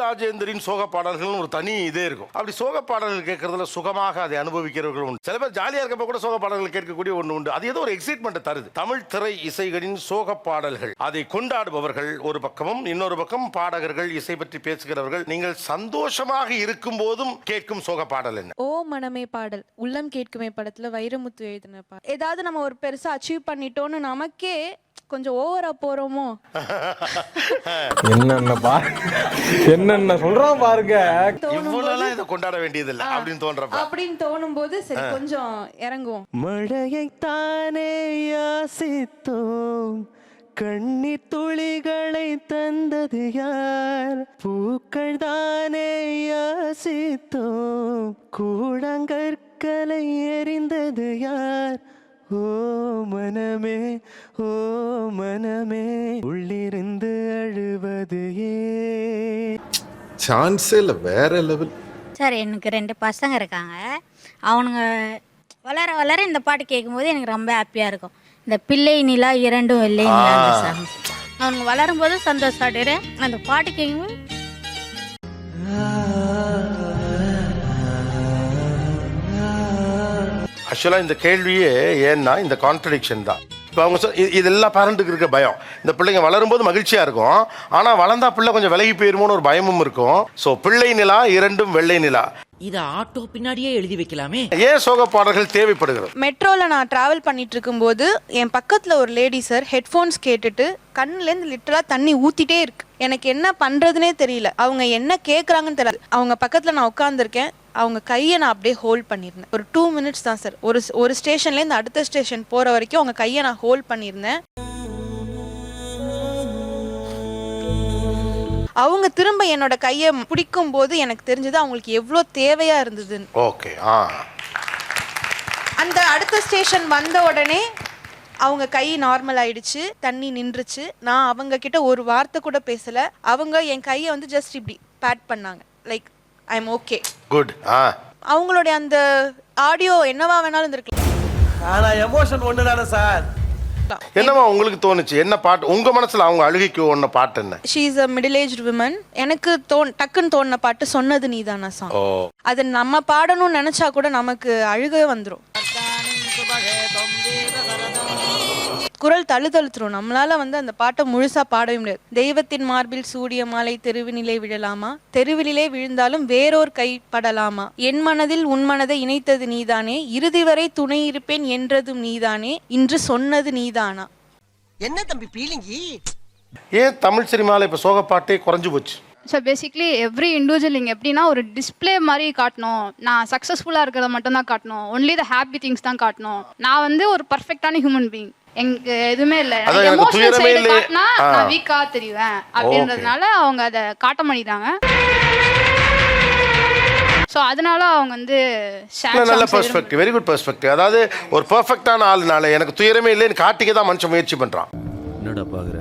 ராஜேந்தரின் சோக பாடல்கள் ஒரு தனி இதே இருக்கும். அப்படி சோக பாடல்கள் கேட்கறதுல சுகமாக அதை அனுபவிக்கிறவர்கள் உண்டு. சில பேர் ஜாலியா இருக்கப்ப கூட சோக பாடல்கள் கேட்கக்கூடிய ஒன்று உண்டு. அது ஏதோ ஒரு எக்ஸைட்மெண்ட் தருது. தமிழ் திரை இசைகளின் சோக பாடல்கள். அதை கொண்டாடுபவர்கள் ஒரு பக்கமும் இன்னொரு பக்கம் பாடகர்கள் இசை பற்றி பேசுகிறவர்கள் நீங்கள் சந்தோஷமாக இருக்கும் போதும் கேட்கும் சோக பாடல் என்ன? ஓ மனமே பாடல். உள்ளம் கேட்குமே படத்துல வைரமுத்து எழுதின பாடல். ஏதாவது நம்ம ஒரு பெருசா அச்சீவ் பண்ணிட்டோம்னு நமக்கே கொஞ்சம் ஓவரா போறோமோ? என்னென்ன பா என்னென்ன சொல்றான் பாருங்க. இவ்வளவுலாம் இதை கொண்டாட வேண்டியதில்லை. அப்படின்னு தோன்றப்ப. அப்படின்னு தோணும் போது சரி கொஞ்சம் இறங்குவோம். மழையைத்தானே யாசித்தோம். கண்ணீர் துளிகளை தந்தது யார்? பூக்கள் தானே யாசித்தோம். கூழங்கற்களை எறிந்தது யார்? ஓ மனமே ஓ மனமே உள்ளிருந்து அழுவது சான்ஸே இல்லை வேற லெவல் சார் எனக்கு ரெண்டு பசங்க இருக்காங்க. அவனுங்க வளர வளர இந்த பாட்டு கேட்கும்போது எனக்கு ரொம்ப ஹாப்பியாக இருக்கும். இந்த பிள்ளை நிலா இரண்டும் அந்த song. அவனுங்க வளரும் போது சந்தோஷம் அந்த பாட்டு கேட்கும்போது ஆக்சுவலாக இந்த கேள்வியே ஏன்னா இந்த கான்ட்ரடிக்ஷன் தான். இப்போ அவங்க சொல் இது எல்லா பேரண்ட்டுக்கு இருக்க பயம். இந்த பிள்ளைங்க வளரும்போது மகிழ்ச்சியாக இருக்கும். ஆனால் வளர்ந்தா பிள்ளை கொஞ்சம் விலகி போயிருமோன்னு ஒரு பயமும் இருக்கும். ஸோ பிள்ளை நிலா இரண்டும் வெள்ளை நிலா. இத ஆட்டோ பின்னாடியே எழுதி வைக்கலாமே. ஏன் சோக பாடல்கள் தேவைப்படுகிறது? மெட்ரோல நான் டிராவல் பண்ணிட்டு இருக்கும்போது என் பக்கத்துல ஒரு லேடி சார் ஹெட்ஃபோன்ஸ் கேட்டுட்டு கண்ணுலேருந்து லிட்டரா தண்ணி ஊத்திட்டே இருக்கு. எனக்கு என்ன பண்றதுனே தெரியல. அவங்க என்ன கேக்குறாங்கன்னு தெரியல. அவங்க பக்கத்துல நான் உட்காந்துருக்கேன் அவங்க கையை நான் அப்படியே ஹோல்ட் பண்ணியிருந்தேன் ஒரு டூ மினிட்ஸ் தான் சார் ஒரு ஒரு ஸ்டேஷன்லேருந்து அடுத்த ஸ்டேஷன் போற வரைக்கும் அவங்க கையை நான் ஹோல்ட் பண்ணியிருந்தேன் அவங்க திரும்ப என்னோட கையை பிடிக்கும் போது எனக்கு தெரிஞ்சது அவங்களுக்கு எவ்வளோ தேவையா இருந்ததுன்னு ஓகே ஆ. அந்த அடுத்த ஸ்டேஷன் வந்த உடனே அவங்க கை நார்மல் ஆயிடுச்சு தண்ணி நின்றுச்சு. நான் அவங்க கிட்ட ஒரு வார்த்தை கூட பேசல. அவங்க என் கையை வந்து ஜஸ்ட் இப்படி பேட் பண்ணாங்க. Like I am okay good ah. அவங்களுடைய அந்த ஆடியோ என்னவா வேணாலும் இருந்திருக்கலாம். ஆனா எமோஷன் ஒன்று தானே சார்? என்னவா உங்களுக்கு தோணுச்சு? என்ன பாட்டு? உங்க மனசுல அவங்க அழுகைக்கு ஒன்ன பாட்டு என்ன? She is a middle age women எனக்கு தோன் டக்குன்னு தோணுன பாட்டு சொன்னது நீதானா சாங் ஓ. அது நம்ம பாடணும்னு நினைச்சா கூட நமக்கு அழுகவே வந்துடும் குரல் தழுதழுத்துரும் நம்மளால வந்து அந்த பாட்டை முழுசா பாடவே முடியாது. தெய்வத்தின் மார்பில் சூடிய மாலை தெருவினிலே விழலாமா? தெருவிலே விழுந்தாலும் வேறோர் கை படலாமா என் மனதில் உன் மனதை இணைத்தது நீதானே? இறுதி வரை துணை இருப்பேன் என்றதும் நீதானே? இன்று சொன்னது நீதானா? என்ன தம்பி பீலிங்கி? ஏன் தமிழ் சினிமாவில் இப்போ சோக பாட்டே குறைஞ்சு போச்சு? ஸோ பேசிக்லி எவ்ரி இண்டிவிஜுவல் இங்கே எப்படின்னா ஒரு டிஸ்ப்ளே மாதிரி காட்டணும். நான் சக்ஸஸ்ஃபுல்லாக இருக்கிறத மட்டும் தான் காட்டணும். ஒன்லி த ஹாப்பி திங்ஸ் தான் காட்டணும். நான் வந்து ஒரு பர்ஃபெக்டான ஹியூமன் பீயிங் எனக்கு எதுவுமே இல்லை. அதான் எனக்கு எமோஷனல் துயரமே சைடு இல்லையே. காட்டினா. நான் வீக்காக தெரிவேன். அப்படின்றதுனால அவங்க அதை காட்ட மாட்டேங்கிறாங்க ஸோ அதனால அவங்க வந்து sad நல்ல நல்ல songs வெரி குட் பெர்ஸ்பெக்டிவ் அதாவது ஒரு பெர்ஃபெக்டான ஆளுனால எனக்கு துயரமே இல்லைன்னு காட்டிக்க தான் மனுஷன் முயற்சி பண்றான். என்னடா பாக்குற?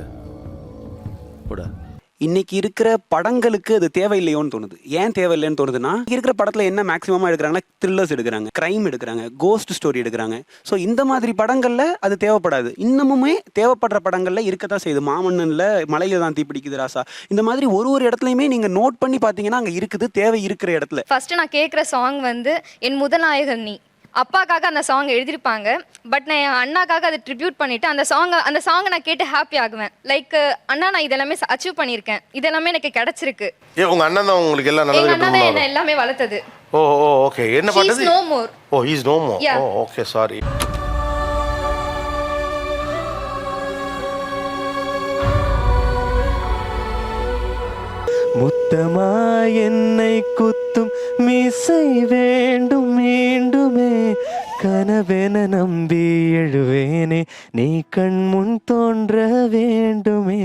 இன்னைக்கு இருக்கிற படங்களுக்கு அது தேவையில்லையோன்னு தோணுது. ஏன் தேவையில்லைன்னு தோணுதுன்னா இருக்கிற படத்தில் என்ன மேக்ஸிமமாக எடுக்கிறாங்கன்னா த்ரில்லர்ஸ் எடுக்கிறாங்க கிரைம் எடுக்கிறாங்க கோஸ்ட் ஸ்டோரி எடுக்கிறாங்க. ஸோ இந்த மாதிரி படங்களில் அது தேவைப்படாது. இன்னமுமே தேவைப்படுற படங்களில் இருக்கத்தான் செய்யுது. மாமன்னனில் மலையில் தான் தீப்பிடிக்குது ராசா. இந்த மாதிரி ஒரு ஒரு இடத்துலையுமே நீங்கள் நோட் பண்ணி பார்த்தீங்கன்னா அங்கே இருக்குது தேவை இருக்கிற இடத்துல. ஃபர்ஸ்ட் நான் கேட்குற சாங் வந்து என் முதலாயகன் நீ. அப்பாக்காக அந்த சாங் எழுதியிருப்பாங்க. பட் நான் என் அண்ணாக்காக அதை ட்ரிபியூட் பண்ணிட்டு அந்த சாங் அந்த சாங்கை நான் கேட்டு ஹாப்பி ஆகுவேன். லைக் அண்ணா நான் இதெல்லாமே அச்சீவ் பண்ணியிருக்கேன். இதெல்லாமே எனக்கு கிடைச்சிருக்கு. ஏ உங்க அண்ணன் தான் உங்களுக்கு எல்லாம் எங்க நல்லது அண்ணா தான் என்ன எல்லாமே வளர்த்தது. ஓ ஓ ஓகே என்ன He is no more. Oh is no more Yeah. Oh okay sorry முத்தமா என்னை குத்தும் மிசை வேண்டும் மீண்டுமே. கனவென நம்பி எழுவேனே நீ கண் முன் தோன்ற வேண்டுமே.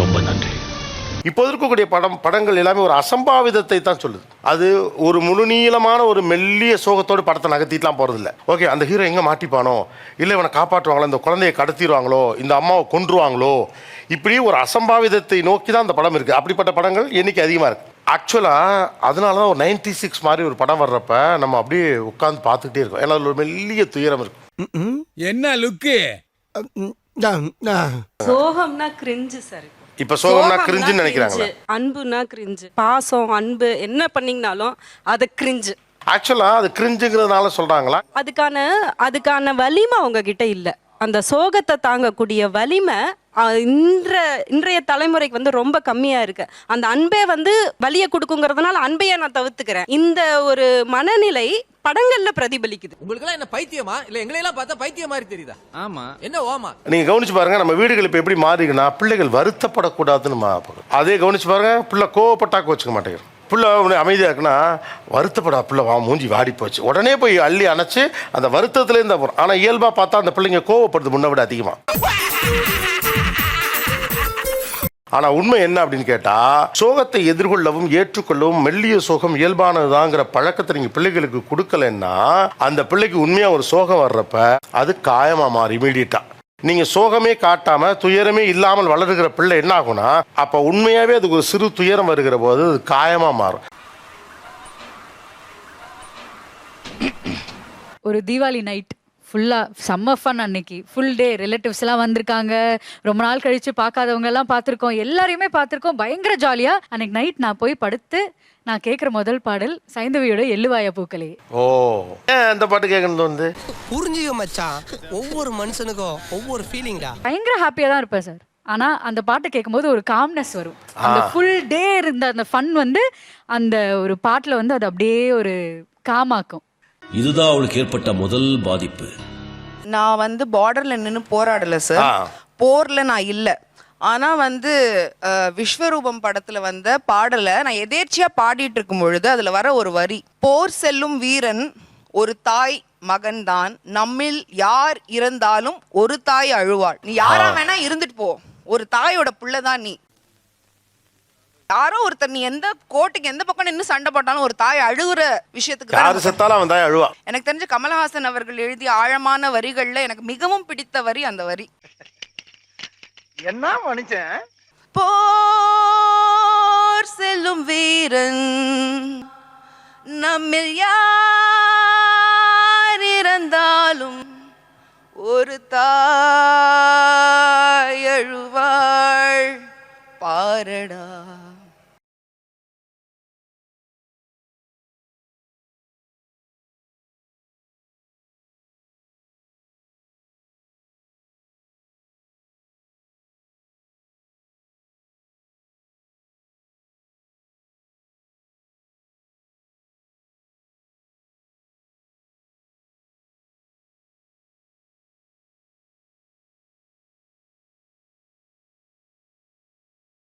ரொம்ப நன்றி. இப்போ இருக்கக்கூடிய படம் படங்கள் எல்லாமே ஒரு அசம்பாவிதத்தை தான் சொல்லுது. அது ஒரு முழுநீளமான ஒரு மெல்லிய சோகத்தோடு படத்தை நகர்த்திட்டுலாம் போகிறதில்ல ஓகே அந்த ஹீரோ எங்கே மாட்டிப்பானோ? இல்லை இவனை காப்பாற்றுவாங்களோ? இந்த குழந்தையை கடத்திடுவாங்களோ? இந்த அம்மாவை கொன்றுவாங்களோ? இப்படி ஒரு அசம்பாவிதத்தை நோக்கி தான் அந்த படம் இருக்குது அப்படிப்பட்ட படங்கள் எண்ணிக்கை அதிகமாக இருக்குது ஆக்சுவலாக அதனால தான் ஒரு நைன்டி சிக்ஸ் மாதிரி ஒரு படம் வர்றப்ப நம்ம அப்படியே உட்காந்து பார்த்துக்கிட்டே இருக்கோம். ஏன்னா அதுல ஒரு மெல்லிய துயரம் இருக்கும் என்ன லுக்கு? சோகம்னா கிரிஞ்சு சார் இப்ப. சோகம்னா கிரிஞ்சுன்னு நினைக்கிறாங்களா? அன்புனா கிரிஞ்சு பாசம் அன்பு என்ன பண்ணீங்கனாலும் அது கிரிஞ்சு ஆக்சுவலா அது கிரிஞ்சுங்கிறதுனால சொல்றாங்களா? அதுக்கான அதுக்கான வலிமை அவங்க கிட்ட இல்ல. அந்த சோகத்தை தாங்கக்கூடிய வலிமை இன்ற இன்றைய தலைமுறைக்கு வந்து ரொம்ப கம்மியா இருக்கு. அந்த அன்பே வந்து வலியை கொடுக்குங்கிறதுனால அன்பையே நான் தவிர்த்துக்கிறேன். இந்த ஒரு மனநிலை படங்கள்ல பிரதிபலிக்குது. உங்களுக்கு எல்லாம் என்ன பைத்தியமா? இல்ல எங்களை எல்லாம் பார்த்தா பைத்தியம் மாதிரி தெரியுதா? ஆமா. என்ன ஓமா? நீங்க கவனிச்சு பாருங்க நம்ம வீடுகள் இப்ப எப்படி மாறிக்குன்னா பிள்ளைகள் வருத்தப்படக்கூடாதுன்னு அதே கவனிச்சு பாருங்க பிள்ளை கோவப்பட்டாக்க வச்சுக்க மாட்டேங்கிறோம் பிள்ளை உடனே அமைதியாக இருக்குன்னா வருத்தப்படா பிள்ளை வா மூஞ்சி வாடி போச்சு. உடனே போய் அள்ளி அணைச்சு அந்த வருத்தத்துலேருந்து போகிறோம் ஆனால் இயல்பாக பார்த்தா அந்த பிள்ளைங்க கோவப்படுது முன்ன விட அதிகமாக ஆனால் உண்மை என்ன அப்படின்னு கேட்டால் சோகத்தை எதிர்கொள்ளவும் ஏற்றுக்கொள்ளவும் மெல்லிய சோகம் இயல்பானதுதாங்கிற பழக்கத்தை நீங்கள் பிள்ளைகளுக்கு கொடுக்கலன்னா அந்த பிள்ளைக்கு உண்மையாக ஒரு சோகம் வர்றப்ப அது காயமாக மாறும் இமீடியட்டாக நீங்க சோகமே காட்டாம துயரமே இல்லாமல் வளருகிற பிள்ளை என்ன ஆகும்னா அப்ப உண்மையாவே அதுக்கு ஒரு சிறு துயரம் வருகிற போது அது காயமா மாறும். ஒரு தீபாவளி நைட் ஃபுல்லாக செம்ம ஃபன் அன்னைக்கு. ஃபுல் டே ரிலேட்டிவ்ஸ் எல்லாம் வந்திருக்காங்க. ரொம்ப நாள் கழிச்சு பார்க்காதவங்க எல்லாம் பார்த்துருக்கோம். எல்லாரையுமே பார்த்துருக்கோம். பயங்கர ஜாலியாக அன்னைக்கு நைட் நான் போய் படுத்து நான் கேட்குற முதல் பாடல் சைந்தவியோட எள்ளுவாய பூக்களே. ஓ. அந்த பாட்டு கேட்கறது வந்து? புரிஞ்சுக்க மச்சான். ஒவ்வொரு மனுஷனுக்கும் ஒவ்வொரு ஃபீலிங்டா பயங்கர ஹாப்பியாக தான் இருப்பேன் சார் ஆனால் அந்த பாட்டை கேட்கும்போது ஒரு காம்னஸ் வரும். அந்த ஃபுல் டே இருந்த அந்த ஃபன் வந்து அந்த ஒரு பாட்டில் வந்து அது அப்படியே ஒரு காமாக்கும் இதுதான் அவளுக்கு ஏற்பட்ட முதல் பாதிப்பு. நான் வந்து பார்டர்ல நின்று போராடல சார். போர்ல நான் இல்லை. ஆனா வந்து விஸ்வரூபம் படத்துல வந்த பாடலை நான் எதேர்ச்சியா பாடிட்டு இருக்கும் பொழுது அதுல வர ஒரு வரி போர் செல்லும் வீரன் ஒரு தாய் மகன் தான். நம்மில் யார் இறந்தாலும் ஒரு தாய் அழுவாள். நீ யாரா வேணா இருந்துட்டு போ. ஒரு தாயோட புள்ள தான் நீ. யாரோ ஒருத்தர் நீ எந்த கோட்டுக்கு எந்த பக்கம் நின்று சண்டை போட்டாலும் ஒரு தாய் அழுகுற விஷயத்துக்கு தான் யாரு நம்ம செத்தாலும் அவன் தான் அழுவா. எனக்கு தெரிஞ்ச கமலஹாசன் அவர்கள் எழுதிய ஆழமான வரிகள்ல எனக்கு மிகவும் பிடித்த வரி அந்த வரி. என்ன மனுஷன்? போர் செல்லும் வீரன் நம்மில் யார் இறந்தாலும் ஒரு தாய் அழுவாள் ಬೇಡ